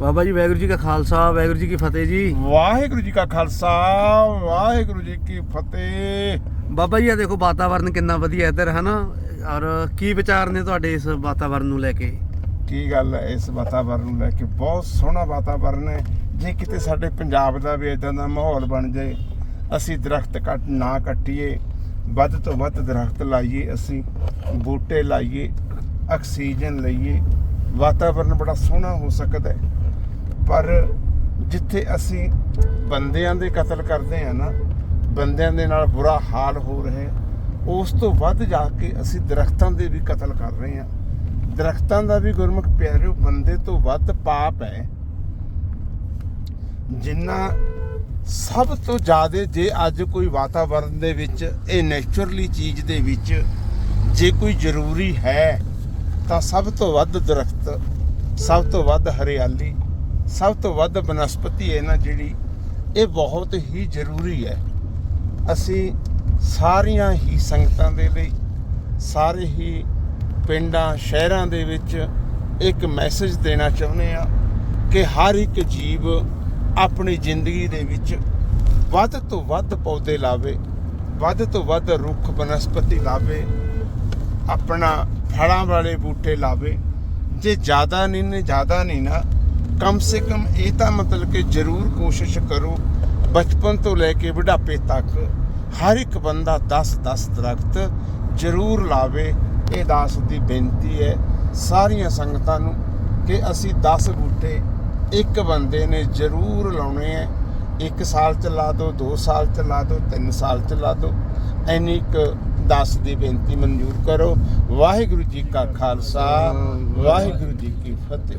ਬਾਬਾ ਜੀ ਵਾਹਿਗੁਰੂ ਜੀ ਕਾ ਖਾਲਸਾ ਵਾਹਿਗੁਰੂ ਜੀ ਕੀ ਫਤਿਹ ਜੀ। ਵਾਹਿਗੁਰੂ ਜੀ ਕਾ ਖਾਲਸਾ ਵਾਹਿਗੁਰੂ ਜੀ ਕੀ ਫਤਿਹ। ਬਾਬਾ ਜੀ ਆ ਦੇਖੋ ਵਾਤਾਵਰਨ ਕਿੰਨਾ ਵਧੀਆ ਇੱਧਰ ਹਨਾ? ਔਰ ਕੀ ਵਿਚਾਰ ਨੇ ਤੁਹਾਡੇ ਇਸ ਵਾਤਾਵਰਨ ਨੂੰ ਲੈ ਕੇ? ਕੀ ਗੱਲ ਹੈ ਇਸ ਵਾਤਾਵਰਨ ਨੂੰ ਲੈ ਕੇ? ਬਹੁਤ ਸੋਹਣਾ ਵਾਤਾਵਰਨ ਹੈ। ਜੇ ਕਿਤੇ ਸਾਡੇ ਪੰਜਾਬ ਦਾ ਵੀ ਇਦਾਂ ਦਾ ਮਾਹੌਲ ਬਣ ਜਾਏ ਅਸੀਂ ਦਰਖਤ ਕੱਟ ਨਾ ਕੱਟੀਏ ਵੱਧ ਤੋਂ ਵੱਧ ਦਰਖਤ ਲਾਈਏ ਅਸੀਂ ਬੂਟੇ ਲਾਈਏ ਆਕਸੀਜਨ ਲਈਏ ਵਾਤਾਵਰਨ ਬੜਾ ਸੋਹਣਾ ਹੋ ਸਕਦਾ ਹੈ। ਪਰ ਜਿੱਥੇ ਅਸੀਂ ਬੰਦਿਆਂ ਦੇ ਕਤਲ ਕਰਦੇ ਆ ਨਾ, ਬੰਦਿਆਂ ਦੇ ਨਾਲ ਬੁਰਾ ਹਾਲ ਹੋ ਰਿਹਾ ਉਸ ਤੋਂ ਵੱਧ ਜਾ ਕੇ ਅਸੀਂ ਦਰਖਤਾਂ ਦੇ ਵੀ ਕਤਲ ਕਰ ਰਹੇ ਹਾਂ। ਦਰਖਤਾਂ ਦਾ ਵੀ ਗੁਰਮੁਖ ਪਿਆਰਿਓ, ਬੰਦੇ ਤੋਂ ਵੱਧ ਪਾਪ ਹੈ। ਜਿੰਨਾ ਸਭ ਤੋਂ ਜ਼ਿਆਦਾ ਜੇ ਅੱਜ ਕੋਈ ਵਾਤਾਵਰਣ ਦੇ ਵਿੱਚ, ਇਹ ਨੇਚਰਲੀ ਚੀਜ਼ ਦੇ ਵਿੱਚ ਜੇ ਕੋਈ ਜ਼ਰੂਰੀ ਹੈ, ਤਾਂ ਸਭ ਤੋਂ ਵੱਧ ਦਰਖਤ, ਸਭ ਤੋਂ ਵੱਧ ਹਰਿਆਲੀ ਸਭ ਤੋਂ ਵੱਧ ਬਨਸਪਤੀ ਹੈ ਨਾ ਜਿਹੜੀ, ਇਹ ਬਹੁਤ ਹੀ ਜ਼ਰੂਰੀ ਹੈ। ਅਸੀਂ ਸਾਰੀਆਂ ਹੀ ਸੰਗਤਾਂ ਦੇ ਲਈ, ਸਾਰੇ ਹੀ ਪਿੰਡਾਂ, ਸ਼ਹਿਰਾਂ ਦੇ ਵਿੱਚ ਇੱਕ ਮੈਸੇਜ ਦੇਣਾ ਚਾਹੁੰਦੇ ਆ ਕਿ ਹਰ ਇੱਕ ਜੀਵ ਆਪਣੀ ਜ਼ਿੰਦਗੀ ਦੇ ਵਿੱਚ ਵੱਧ ਤੋਂ ਵੱਧ ਪੌਦੇ ਲਾਵੇ, ਵੱਧ ਤੋਂ ਵੱਧ ਰੁੱਖ ਬਨਸਪਤੀ ਲਾਵੇ, ਆਪਣਾ ਫਲਾਂ ਵਾਲੇ ਬੂਟੇ ਲਾਵੇ। ਜੇ ਜ਼ਿਆਦਾ ਨਹੀਂ ਨੇ ਜ਼ਿਆਦਾ ਨਹੀਂ ਨਾ ਕਮ ਸੇ ਕਮ ਇਹ ਤਾਂ ਮਤਲਬ ਕਿ ਜ਼ਰੂਰ ਕੋਸ਼ਿਸ਼ ਕਰੋ ਬਚਪਨ ਤੋਂ ਲੈ ਕੇ ਬੁਢਾਪੇ ਤੱਕ ਹਰ ਇੱਕ ਬੰਦਾ 10-10 ਦਰਖਤ ਜ਼ਰੂਰ ਲਾਵੇ। ਇਹ ਦਾਸ ਦੀ ਬੇਨਤੀ ਹੈ ਸਾਰੀਆਂ ਸੰਗਤਾਂ ਨੂੰ ਕਿ ਅਸੀਂ 10 ਬੂਟੇ ਇੱਕ ਬੰਦੇ ਨੇ ਜ਼ਰੂਰ ਲਾਉਣੇ ਹੈ। ਇੱਕ ਸਾਲ ਚ ਲਾ ਦਿਓ 2 ਸਾਲ ਚ ਲਾ ਦਿਓ 3 ਸਾਲ ਚ ਲਾ ਦਿਓ ਐਨੀ ਇੱਕ ਦਾਸ ਦੀ ਬੇਨਤੀ ਮਨਜ਼ੂਰ ਕਰੋ। ਵਾਹਿਗੁਰੂ ਜੀ ਕਾ ਖਾਲਸਾ, ਵਾਹਿਗੁਰੂ ਜੀ ਕੀ ਫਤਿਹ।